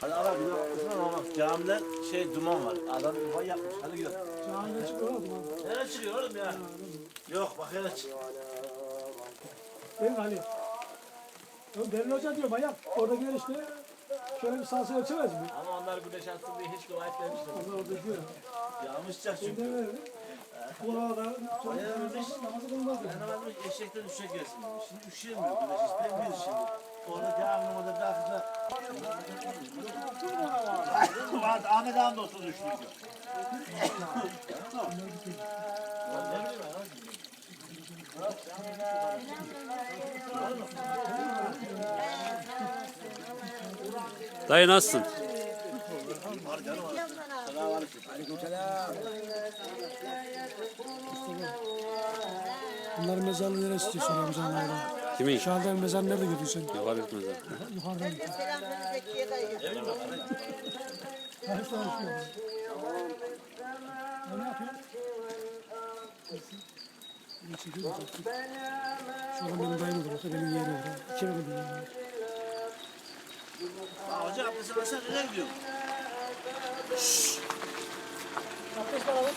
Hadi ara bir de baksana ama camiden şey duman var. Adam yuva yapmış. Hadi gidelim. Cahilde çıkıyor oğlum. Nereye çıkıyor oğlum ya? Yok bak hele çık. Ben Ali. Ya Beril Hoca diyor manyak. Oradakiler işte şöyle bir sağ sola çemez mi? Ama onlar güneş atsın diye hiç dua etmemişler. Onlar orada diyor. Yağmışacak çünkü. Öyle. Kulağda çok namazı kılmaz demiş eşekten düşe gelsin. Şimdi üşüyemiyor güneş. İstemiyoruz şimdi. Orada caminin orada bir hafifle. Ahmet Han da olsun. Dayı nasılsın? Kimin? Şahiden mezar nerede götürsen? Yukarı gitmezler. Yukarıdan. Selam Zekiye dayı. Tane üşüyor? Ne yapıyor? İyi çekiyor da çekiyor. Şu an benim dayım olur. Benim yeğenim olur. İki benim yeğenim olur. Hoca abdestin aşağı nereye gidiyor? Abdest alalım.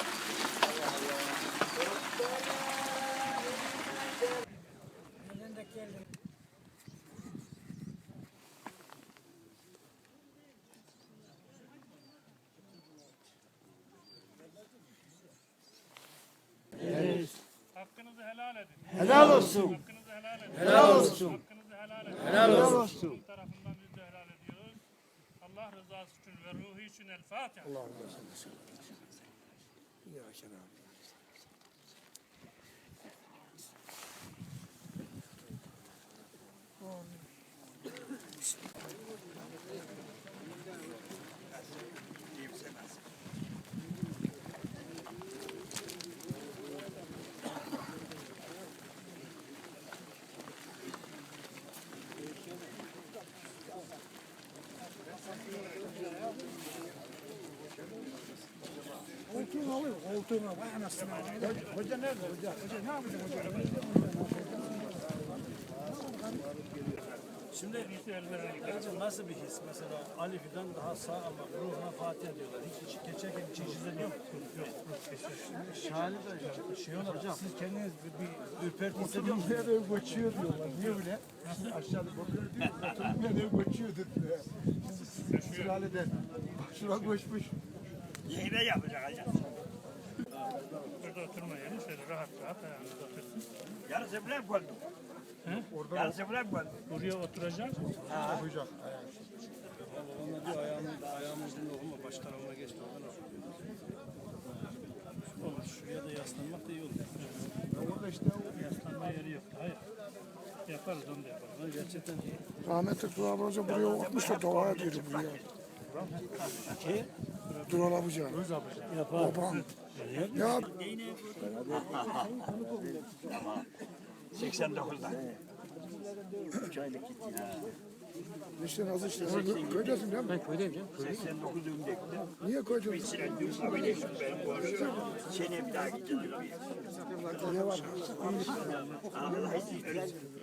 Hakkınızı helal edin. Helal olsun. Hakkınızı helal edin. Helal olsun. Hakkınızı helal edin. Helal olsun. Tarafından biz de helal ediyoruz. Allah rızası için ve ruhu için el Fatiha. Koltuğunu alıyor. Koltuğunu. Vay anasını. Hoca nerede hoca? Hoca ne yapacak hoca? Şimdi nasıl bir his? Mesela Ali Fidan daha sağ ama ruhuna Fatiha diyorlar. Hiç, hiç geçerken hiç işinden yok. Yok. Şahane de şey olur hocam. Siz kendiniz bir, ürperti hissediyor musunuz? Oturmayan ev göçüyor diyorlar. Niye öyle? Aşağıda bakıyor diyor. Oturmayan ev dediler. Şimdi sülaleden. Şuna göçmüş. Burada oturmayın. Şöyle rahat rahat ayağınızda otursun. Yarısı bırak koydum. Yarısı bırak koydum. Buraya oturacak. Okuyacak. Olur. Şuraya da yaslanmak da iyi olur. Orada işte Yaslanma yeri yok. Hayır. Yaparız onu da yaparız. Gerçekten rahmetli Duran Hoca buraya bakmış da dua ediyordu buraya. Ki? Duran Abuca. yapar. Babam. Ya 89'da. işte nasıl işte. Kö- Köydesin değil mi? Ben köydeyim ya. 89 ümdekti. Niye köydesin? Sen diyorsun ama ne ben borcu. Seneye bir daha gideceğim. Niye var? Allah izin öyle. Beni bilen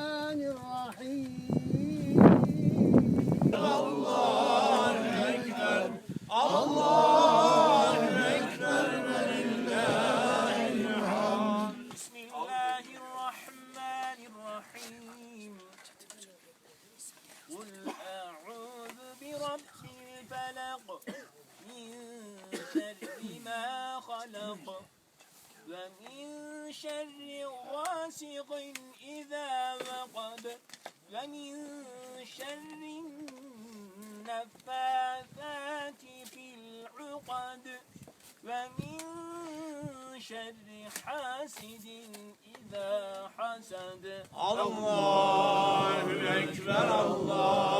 النفاثات في العقد ومن شر حاسد إذا حسد الله Ekber, Allah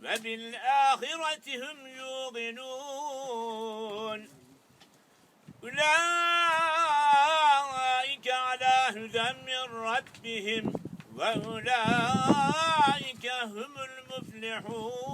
وبالآخرة هم يوقنون. أولئك على هدى من ربهم وأولئك هم المفلحون.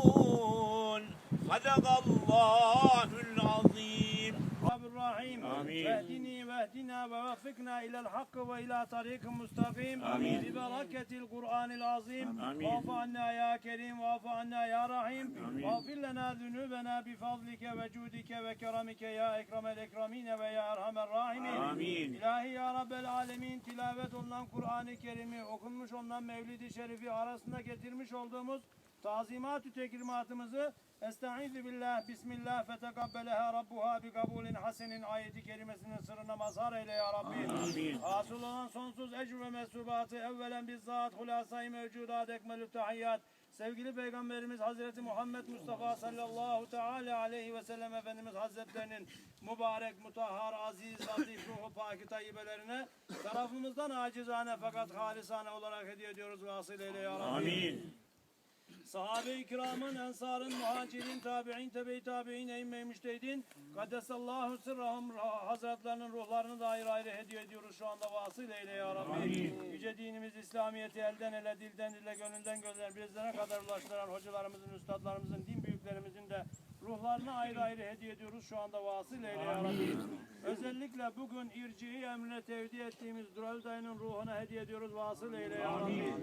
صدق الله العظيم. رب الرحيم واهدني واهدنا ووفقنا إلى الحق وإلى طريق مستقيم آمين ببركة القرآن العظيم آمين واعف عنا يا كريم واعف عنا يا رحيم واغفر لنا ذنوبنا بفضلك وجودك وكرمك يا أكرم الأكرمين ويا أرحم الراحمين آمين İlahi ya Rabbel Alemin tilavet olunan Kur'an-ı Kerim'i okunmuş olunan Mevlid-i Şerifi arasında getirmiş olduğumuz tazimat-ü tekrimatımızı Estaizu billah, bismillah, fetekabbeleha rabbuha bi kabulin hasenin ayeti kerimesinin sırrına mazhar eyle ya Rabbi. Amin. Hasıl olan sonsuz ecr ve mesubatı evvelen bizzat hulasayı mevcudat ekmelü tahiyyat. Sevgili Peygamberimiz Hazreti Muhammed Mustafa sallallahu teala aleyhi ve sellem Efendimiz Hazretlerinin mübarek, mutahhar, aziz, latif, ruhu paki tayyibelerine tarafımızdan acizane fakat halisane olarak hediye ediyoruz vasıleyle ya Rabbi. Amin. Sahabe-i kiramın, ensarın, muhacirin, tabi'in, tebe-i tabi'in, eyyime-i müştehidin, Kaddesallahu sırrahum hazretlerinin ruhlarını da ayrı ayrı hediye ediyoruz şu anda vasıl eyle ya Rabbi. Yüce dinimiz İslamiyet'i elden ele, dilden dile, gönülden gönüle bizlere kadar ulaştıran hocalarımızın, üstadlarımızın, din büyüklerimizin de ruhlarına ayrı ayrı hediye ediyoruz şu anda vasıl eyle ya Rabbi. Özellikle bugün irci'i emrine tevdi ettiğimiz Dural dayının ruhuna hediye ediyoruz vasıl eyle ya Rabbi.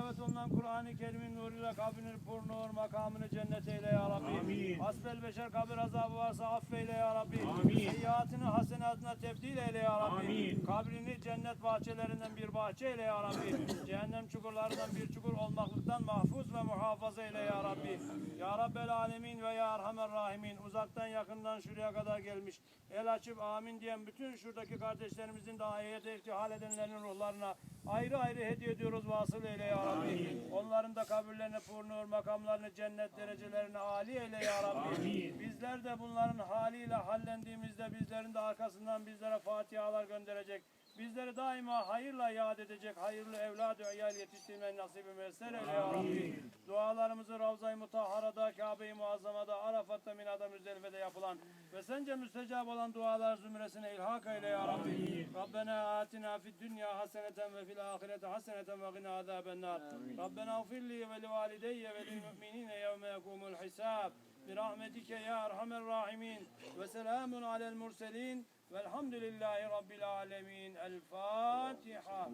Tilavet olunan Kur'an-ı Kerim'in nuruyla kabrini pur nur, makamını cennet eyle ya Rabbi. Hasbel beşer kabir azabı varsa affeyle ya Rabbi. Seyyiatını hasenatına tebdil eyle ya Rabbi. Kabrini cennet bahçelerinden bir bahçe eyle ya Rabbi. Cehennem çukurlarından bir çukur olmaklıktan mahfuz ve muhafaza eyle ya Rabbi. Ya Rabbel alemin ve ya Erhamer rahimin. Uzaktan yakından şuraya kadar gelmiş. El açıp amin diyen bütün şuradaki kardeşlerimizin de ayete ihtihal edenlerin ruhlarına ayrı ayrı hediye ediyoruz vasıl eyle ya Rabbi. Onların da kabirlerine purnur, makamlarını cennet derecelerine âli eyle ya Rabbi. Bizler de bunların haliyle hallendiğimizde bizlerin de arkasından bizlere fatihalar gönderecek. Bizleri daima hayırla yad edecek, hayırlı evlad ve iyal yetiştirmeyi nasip müessir eyle ya Rabbi. Dualarımızı Ravza-i Mutahhara'da, Kabe-i Muazzama'da, Arafat'ta, Mina'da, Müzdelife'de yapılan ve sence müstecab olan dualar zümresine ilhak eyle ya Rabbi. Rabbena atina fid dünya haseneten ve fil ahirete haseneten ve gina azaben nar. Rabbena ufirli ve li valideyye ve lil müminine yevme yekumul hisab. برحمتك يا أرحم الراحمين وسلام على المرسلين والحمد لله رب العالمين. الفاتحة.